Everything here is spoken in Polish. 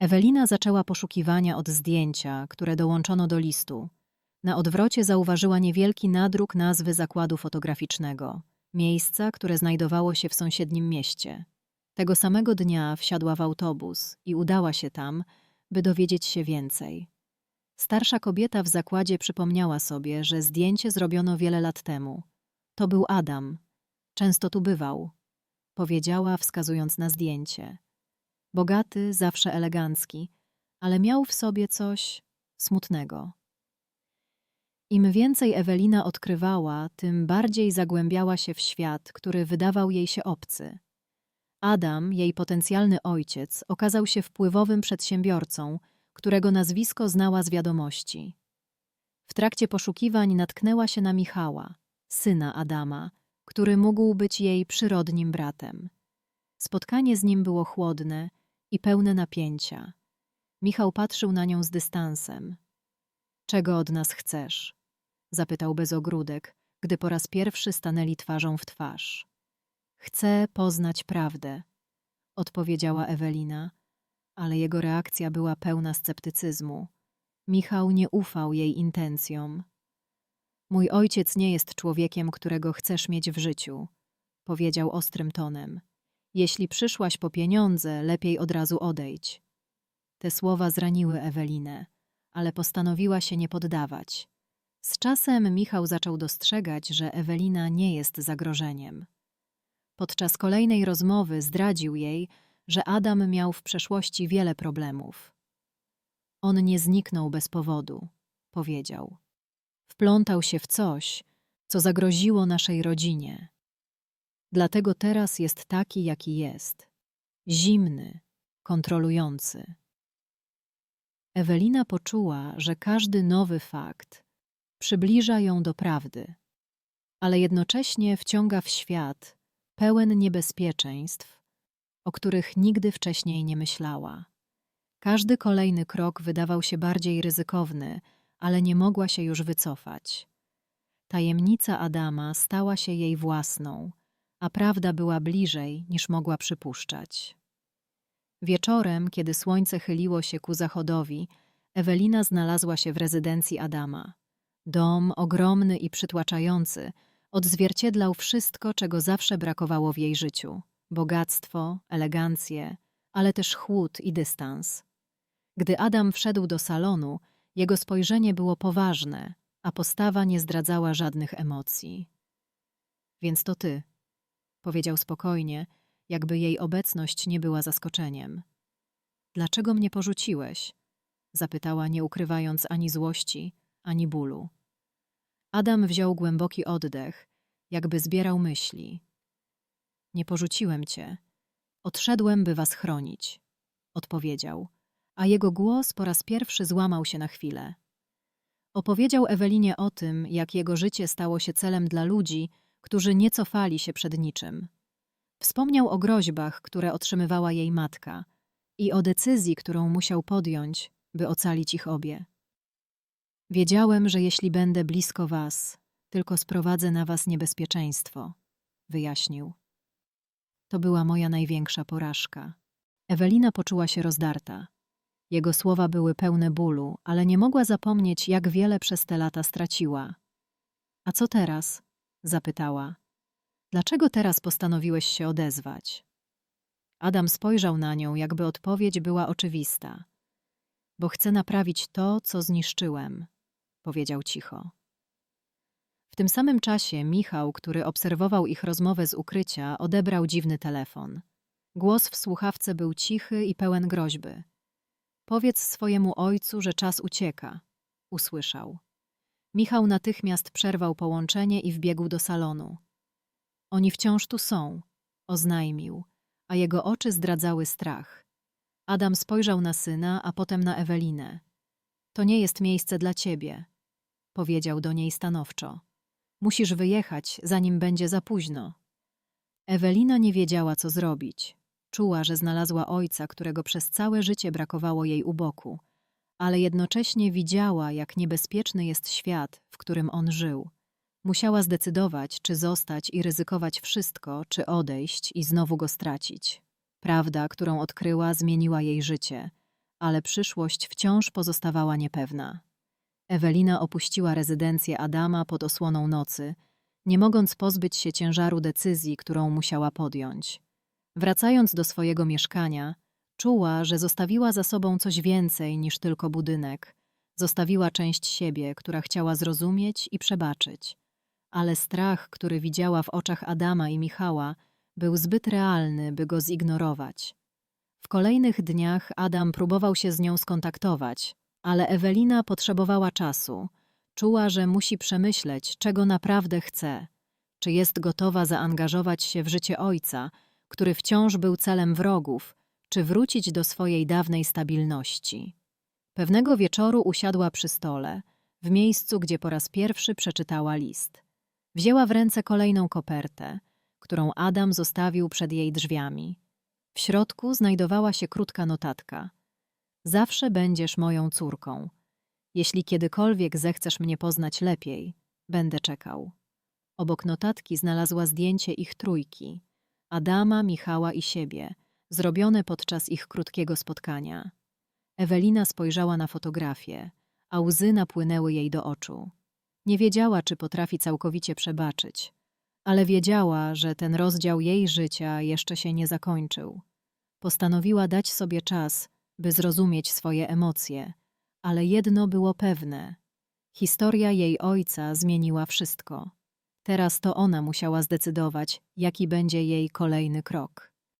Ewelina zaczęła poszukiwania od zdjęcia, które dołączono do listu. Na odwrocie zauważyła niewielki nadruk nazwy zakładu fotograficznego, miejsca, które znajdowało się w sąsiednim mieście. Tego samego dnia wsiadła w autobus i udała się tam, by dowiedzieć się więcej. Starsza kobieta w zakładzie przypomniała sobie, że zdjęcie zrobiono wiele lat temu. To był Adam. Często tu bywał, powiedziała, wskazując na zdjęcie. Bogaty, zawsze elegancki, ale miał w sobie coś smutnego. Im więcej Ewelina odkrywała, tym bardziej zagłębiała się w świat, który wydawał jej się obcy. Adam, jej potencjalny ojciec, okazał się wpływowym przedsiębiorcą, którego nazwisko znała z wiadomości. W trakcie poszukiwań natknęła się na Michała, syna Adama, który mógł być jej przyrodnim bratem. Spotkanie z nim było chłodne i pełne napięcia. Michał patrzył na nią z dystansem. Czego od nas chcesz? zapytał bez ogródek, gdy po raz pierwszy stanęli twarzą w twarz. Chcę poznać prawdę, odpowiedziała Ewelina, ale jego reakcja była pełna sceptycyzmu. Michał nie ufał jej intencjom. Mój ojciec nie jest człowiekiem, którego chcesz mieć w życiu, powiedział ostrym tonem. Jeśli przyszłaś po pieniądze, lepiej od razu odejdź. Te słowa zraniły Ewelinę, ale postanowiła się nie poddawać. Z czasem Michał zaczął dostrzegać, że Ewelina nie jest zagrożeniem. Podczas kolejnej rozmowy zdradził jej, że Adam miał w przeszłości wiele problemów. On nie zniknął bez powodu, powiedział. Wplątał się w coś, co zagroziło naszej rodzinie. Dlatego teraz jest taki, jaki jest zimny, kontrolujący. Ewelina poczuła, że każdy nowy fakt przybliża ją do prawdy, ale jednocześnie wciąga w świat pełen niebezpieczeństw, o których nigdy wcześniej nie myślała. Każdy kolejny krok wydawał się bardziej ryzykowny, ale nie mogła się już wycofać. Tajemnica Adama stała się jej własną, a prawda była bliżej niż mogła przypuszczać. Wieczorem, kiedy słońce chyliło się ku zachodowi, Ewelina znalazła się w rezydencji Adama. Dom, ogromny i przytłaczający, odzwierciedlał wszystko, czego zawsze brakowało w jej życiu bogactwo, elegancję, ale też chłód i dystans. Gdy Adam wszedł do salonu, jego spojrzenie było poważne, a postawa nie zdradzała żadnych emocji. Więc to ty, powiedział spokojnie, jakby jej obecność nie była zaskoczeniem. Dlaczego mnie porzuciłeś? zapytała, nie ukrywając ani złości, ani bólu. Adam wziął głęboki oddech, jakby zbierał myśli. Nie porzuciłem cię. Odszedłem, by was chronić, odpowiedział, a jego głos po raz pierwszy złamał się na chwilę. Opowiedział Ewelinie o tym, jak jego życie stało się celem dla ludzi, którzy nie cofali się przed niczym. Wspomniał o groźbach, które otrzymywała jej matka i o decyzji, którą musiał podjąć, by ocalić ich obie. Wiedziałem, że jeśli będę blisko was, tylko sprowadzę na was niebezpieczeństwo, wyjaśnił. To była moja największa porażka. Ewelina poczuła się rozdarta. Jego słowa były pełne bólu, ale nie mogła zapomnieć, jak wiele przez te lata straciła. A co teraz? Zapytała. Dlaczego teraz postanowiłeś się odezwać? Adam spojrzał na nią, jakby odpowiedź była oczywista. Bo chcę naprawić to, co zniszczyłem, powiedział cicho. W tym samym czasie Michał, który obserwował ich rozmowę z ukrycia, odebrał dziwny telefon. Głos w słuchawce był cichy i pełen groźby. Powiedz swojemu ojcu, że czas ucieka, usłyszał. Michał natychmiast przerwał połączenie i wbiegł do salonu. Oni wciąż tu są, oznajmił, a jego oczy zdradzały strach. Adam spojrzał na syna, a potem na Ewelinę. To nie jest miejsce dla ciebie, powiedział do niej stanowczo. Musisz wyjechać, zanim będzie za późno. Ewelina nie wiedziała, co zrobić. Czuła, że znalazła ojca, którego przez całe życie brakowało jej u boku, ale jednocześnie widziała, jak niebezpieczny jest świat, w którym on żył. Musiała zdecydować, czy zostać i ryzykować wszystko, czy odejść i znowu go stracić. Prawda, którą odkryła, zmieniła jej życie, ale przyszłość wciąż pozostawała niepewna. Ewelina opuściła rezydencję Adama pod osłoną nocy, nie mogąc pozbyć się ciężaru decyzji, którą musiała podjąć. Wracając do swojego mieszkania, czuła, że zostawiła za sobą coś więcej niż tylko budynek. Zostawiła część siebie, która chciała zrozumieć i przebaczyć. Ale strach, który widziała w oczach Adama i Michała, był zbyt realny, by go zignorować. W kolejnych dniach Adam próbował się z nią skontaktować, ale Ewelina potrzebowała czasu. Czuła, że musi przemyśleć, czego naprawdę chce. Czy jest gotowa zaangażować się w życie ojca, który wciąż był celem wrogów, czy wrócić do swojej dawnej stabilności. Pewnego wieczoru usiadła przy stole, w miejscu, gdzie po raz pierwszy przeczytała list. Wzięła w ręce kolejną kopertę, którą Adam zostawił przed jej drzwiami. W środku znajdowała się krótka notatka. Zawsze będziesz moją córką. Jeśli kiedykolwiek zechcesz mnie poznać lepiej, będę czekał. Obok notatki znalazła zdjęcie ich trójki Adama, Michała i siebie, zrobione podczas ich krótkiego spotkania. Ewelina spojrzała na fotografię, a łzy napłynęły jej do oczu. Nie wiedziała, czy potrafi całkowicie przebaczyć, ale wiedziała, że ten rozdział jej życia jeszcze się nie zakończył. Postanowiła dać sobie czas, by zrozumieć swoje emocje, ale jedno było pewne: historia jej ojca zmieniła wszystko. Teraz to ona musiała zdecydować, jaki będzie jej kolejny krok.